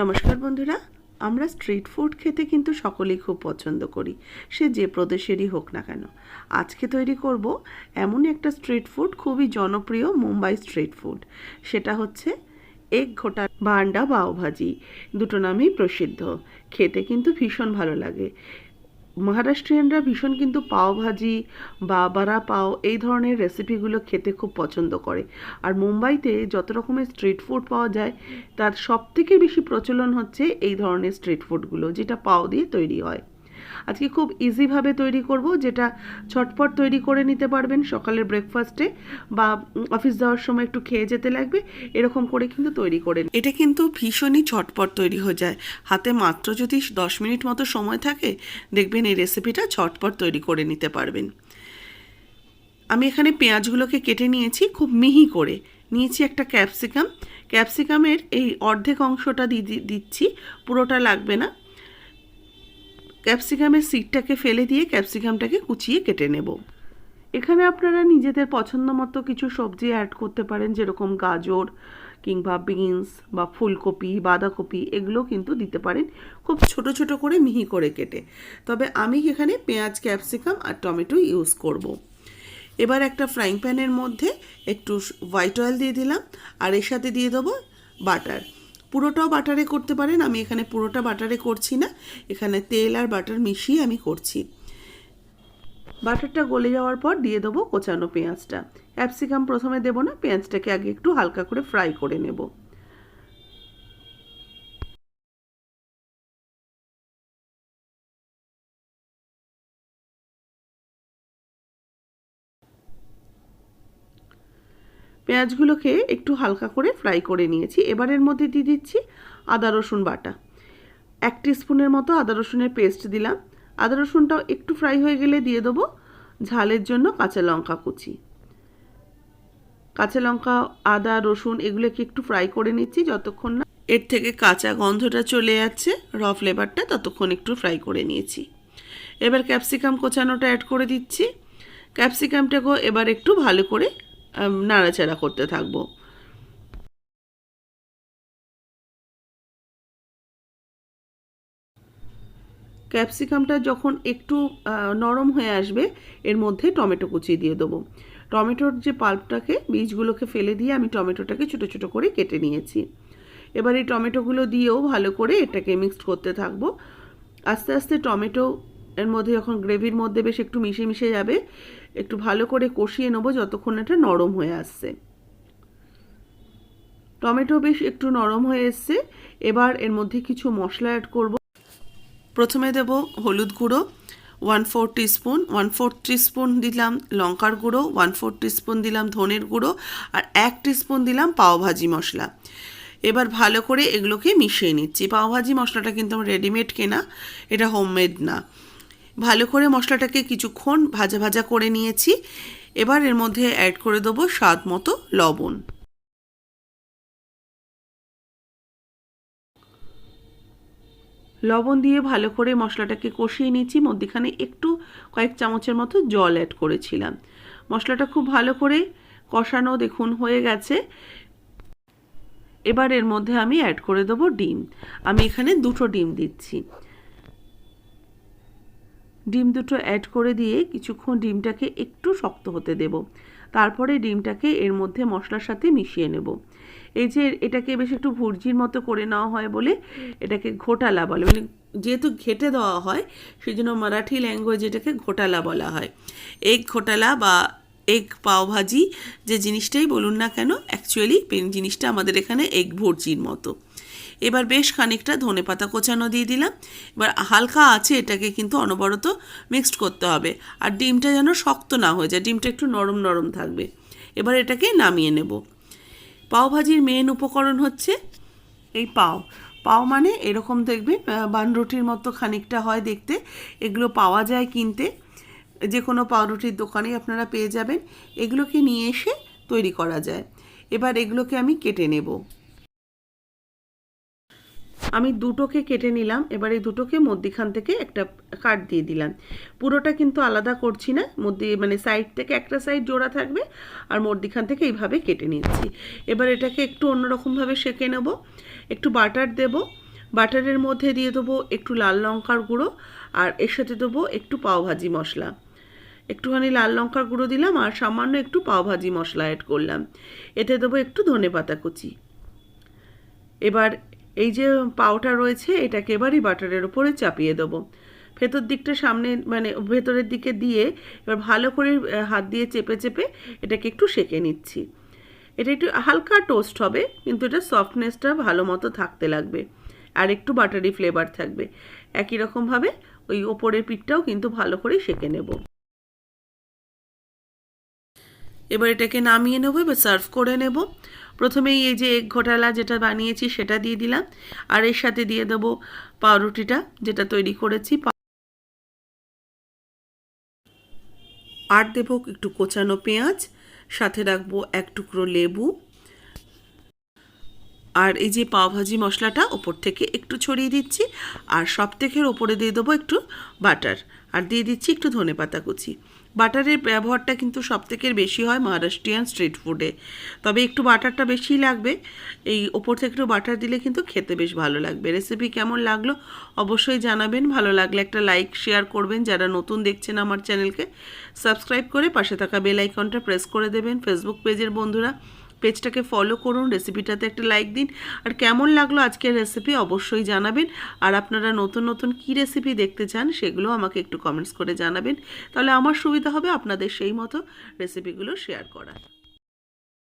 নমস্কার বন্ধুরা, আমরা স্ট্রিট ফুড খেতে কিন্তু সকলেই খুব পছন্দ করি, সে যে প্রদেশেরই হোক না কেন। আজকে তৈরি করব এমন একটা স্ট্রিট ফুড, খুবই জনপ্রিয় মুম্বাই স্ট্রিট ফুড। সেটা হচ্ছে এক ঘোটা বা আন্ডা পাওভাজি, দুটো নামেই প্রসিদ্ধ। খেতে কিন্তু ভীষণ ভালো লাগে। মহারাষ্ট্রিয়ানরা ভীষণ কিন্তু পাওভাজি বা বারা পাও এই ধরনের রেসিপিগুলো খেতে খুব পছন্দ করে। আর মুম্বাইতে যত রকমের স্ট্রিট ফুড পাওয়া যায়, তার সব থেকে বেশি প্রচলন হচ্ছে এই ধরনের স্ট্রিট ফুডগুলো যেটা পাও দিয়ে তৈরি হয়। আজকে খুব ইজিভাবে তৈরি করব, যেটা ঝটপট তৈরি করে নিতে পারবেন সকালের ব্রেকফাস্টে বা অফিস যাওয়ার সময় একটু খেয়ে যেতে লাগবে, এরকম করে কিন্তু তৈরি করে নিন। এটা কিন্তু ভীষণই ঝটপট তৈরি হয়ে যায়। হাতে মাত্র যদি দশ মিনিট মতো সময় থাকে, দেখবেন এই রেসিপিটা ঝটপট তৈরি করে নিতে পারবেন। আমি এখানে পেঁয়াজগুলোকে কেটে নিয়েছি, খুব মিহি করে। নিয়েছি একটা ক্যাপসিকাম ক্যাপসিকামের এই অর্ধেক অংশটা দিচ্ছি, পুরোটা লাগবে না। ক্যাপসিকামের সিডটাকে ফেলে দিয়ে ক্যাপসিকামটাকে কুচিয়ে কেটে নেব। এখানে আপনারা নিজেদের পছন্দ মতো কিছু সবজি অ্যাড করতে পারেন, যেরকম গাজর কিংবা বিনস বা ফুলকপি, বাঁধাকপি, এগুলো কিন্তু দিতে পারেন খুব ছোট ছোট করে মিহি করে কেটে। তবে আমি এখানে পেঁয়াজ, ক্যাপসিকাম আর টমেটো ইউজ করব। এবার একটা ফ্রাইং প্যানের মধ্যে একটু হোয়াইট অয়েল দিয়ে দিলাম আর এর সাথে দিয়ে দেবো বাটার পুরোটাও বাটারে করতে পারেন, আমি এখানে পুরোটা বাটারে করছি না, এখানে তেল আর বাটার মিশিয়ে আমি করছি। বাটারটা গলে যাওয়ার পর দিয়ে দেবো কোচানো পেঁয়াজটা। ক্যাপসিকাম প্রথমে দেবো না, পেঁয়াজটাকে আগে একটু হালকা করে ফ্রাই করে নেব। পেঁয়াজগুলোকে একটু হালকা করে ফ্রাই করে নিয়েছি। এবারের মধ্যে দিয়ে দিচ্ছি আদা, রসুন বাটা। এক স্পুনের মতো আদা, রসুনের পেস্ট দিলাম। আদা, রসুনটাও একটু ফ্রাই হয়ে গেলে দিয়ে দেবো ঝালের জন্য কাঁচা লঙ্কা কুচি। কাঁচা লঙ্কা, আদা, রসুন এগুলোকে একটু ফ্রাই করে নিচ্ছি যতক্ষণ না এর থেকে কাঁচা গন্ধটা চলে যাচ্ছে র ফ্লেভারটা ততক্ষণ একটু ফ্রাই করে নিয়েছি। এবার ক্যাপসিকাম কোচানোটা অ্যাড করে দিচ্ছি। ক্যাপসিকামটাকেও এবার একটু ভালো করে নাড়াচাড়া করতে থাকব। ক্যাপসিকামটা যখন একটু নরম হয়ে আসবে, এর মধ্যে টমেটো কুচি দিয়ে দেবো। টমেটোর যে পাল্পটাকে, বীজগুলোকে ফেলে দিয়ে আমি টমেটোটাকে ছোটো ছোটো করে কেটে নিয়েছি। এবার এই টমেটোগুলো দিয়েও ভালো করে এটাকে মিক্সড করতে থাকব। আস্তে আস্তে টমেটো এর মধ্যে যখন গ্রেভির মধ্যে বেশ একটু মিশে মিশে যাবে একটু ভালো করে কষিয়ে নেব যতক্ষণ এটা নরম হয়ে আসছে। টমেটো বেশ একটু নরম হয়ে এসছে। এবার এর মধ্যে কিছু মশলা অ্যাড করব। প্রথমে দেব হলুদ গুঁড়ো one four teaspoon one four teaspoon দিলাম লঙ্কার গুঁড়ো ওয়ান ফোর টিস্পুন দিলাম ধনের গুঁড়ো আর এক টিস্পুন দিলাম পাওভাজি মশলা। এবার ভালো করে এগুলোকে মিশিয়ে নিচ্ছি। পাওভাজি মশলাটা কিন্তু আমার রেডিমেড কেনা, এটা হোমমেড না। ভালো করে মশলাটাকে কিছুক্ষণ ভাজা ভাজা করে নিয়েছি। এবার এর মধ্যে অ্যাড করে দেবো স্বাদ মতো লবণ। লবণ দিয়ে ভালো করে মশলাটাকে কষিয়ে নিয়েছি। মধ্যিখানে একটু কয়েক চামচের মতো জল অ্যাড করেছিলাম। মশলাটা খুব ভালো করে কষানো দেখুন হয়ে গেছে। এবার এর মধ্যে আমি অ্যাড করে দেবো ডিম। আমি এখানে দুটো ডিম দিচ্ছি। ডিম দুটো অ্যাড করে দিয়ে কিছুক্ষণ ডিমটাকে একটু শক্ত হতে দেব। তারপরে ডিমটাকে এর মধ্যে মশলার সাথে মিশিয়ে নেব। এই যে এটাকে বেশ একটু ভুর্জির মতো করে নেওয়া হয় বলে এটাকে ঘোটালা বলে। মানে যেহেতু ঘেটে দেওয়া হয় সেই জন্য মারাঠি ল্যাঙ্গুয়েজ এটাকে ঘোটালা বলা হয়। এগ ঘোটালা বা এগ পাওভাজি যে জিনিসটাই বলুন না কেন অ্যাকচুয়ালি জিনিসটা আমাদের এখানে এগ ভুর্জির মতো। এবার বেশ খানিকটা ধনে পাতা কোচানো দিয়ে দিলাম। এবার হালকা আছে এটাকে কিন্তু অনবরত মিক্সড করতে হবে। আর ডিমটা যেন শক্ত না হয়ে যায়, ডিমটা একটু নরম নরম থাকবে। এবার এটাকে নামিয়ে নেব। পাওভাজির মেন উপকরণ হচ্ছে এই পাও। পাও মানে এরকম দেখবেন বানরুটির মতো খানিকটা হয় দেখতে। এগুলো পাওয়া যায় কিনতে। যে কোনো পাউরুটির দোকানে আপনারা পেয়ে যাবেন। এগুলোকে নিয়ে এসে তৈরি করা যায়। এবার এগুলোকে আমি কেটে নেব। আমি দুটোকে কেটে নিলাম, এবার এই দুটোকে মধ্যিখান থেকে একটা কাট দিয়ে দিলাম। পুরোটা কিন্তু আলাদা করছি না, মধ্যে মানে সাইড থেকে একটা সাইড জোড়া থাকবে আর মধ্যিখান থেকে এইভাবে কেটে নিচ্ছি। এবার এটাকে একটু অন্যরকমভাবে সেঁকে নেব, একটু বাটার দেব, বাটারের মধ্যে দিয়ে দেবো একটু লাল লঙ্কার গুঁড়ো আর এর সাথে দেবো একটু পাওভাজি মশলা। একটুখানি লাল লঙ্কার গুঁড়ো দিলাম আর সামান্য একটু পাওভাজি মশলা অ্যাড করলাম। এতে দেবো একটু ধনে পাতা কুচি। এবার এই যে পাওটা রয়েছে, এটাকে এবারই বাটারের উপরে চাপিয়ে দেবো। ভেতর দিকটা সামনে মানে ভেতরের দিকে দিয়ে এবার ভালো করে হাত দিয়ে চেপে চেপে এটাকে একটু সেঁকে নিচ্ছি। এটা একটু হালকা টোস্ট হবে, কিন্তু এটা সফটনেসটা ভালো মতো থাকতে লাগবে। আর একটু বাটারি ফ্লেভার থাকবে। একই রকমভাবে ওই ওপরের পিঠটাও কিন্তু ভালো করে সেঁকে নেব। এবার এটাকে নামিয়ে নেব, এবার সার্ভ করে নেব। প্রথমেই এই যে এগ ঘোটালা যেটা বানিয়েছি সেটা দিয়ে দিলাম। আর এর সাথে দিয়ে দেবো পাউরুটিটা যেটা তৈরি করেছি। আর দেবো একটু কোচানো পেঁয়াজ, সাথে রাখব এক টুকরো লেবু। আর এই যে পাওভাজি মশলাটা ওপর থেকে একটু ছড়িয়ে দিচ্ছি, আর সব থেকে ওপরে দিয়ে দেবো একটু বাটার, আর দিয়ে দিচ্ছি একটু ধনে পাতা কুচি। বাটারের ব্যবহারটা কিন্তু সব থেকে বেশি হয় মহারাষ্ট্রিয়ান স্ট্রিট ফুডে। তবে একটু বাটারটা বেশি লাগবে, এই ওপর থেকে একটু বাটার দিলে কিন্তু খেতে বেশ ভালো লাগবে। রেসিপি কেমন লাগল অবশ্যই জানাবেন, ভালো লাগলে একটা লাইক, শেয়ার করবেন। যারা নতুন দেখছেন আমার চ্যানেলকে, সাবস্ক্রাইব করে পাশে থাকা বেল আইকনটা প্রেস করে দেবেন। ফেসবুক পেজের বন্ধুরা পেজটাকে ফলো করুন রেসিপিটাতে একটা লাইক দিন। আর কেমন লাগল আজকের রেসিপি অবশ্যই জানাবেন। আর আপনারা নতুন নতুন কি রেসিপি দেখতে চান সেগুলো আমাকে একটু কমেন্টস করে জানাবেন। তাহলে আমার সুবিধা হবে আপনাদের সেই মতো রেসিপিগুলো শেয়ার করার।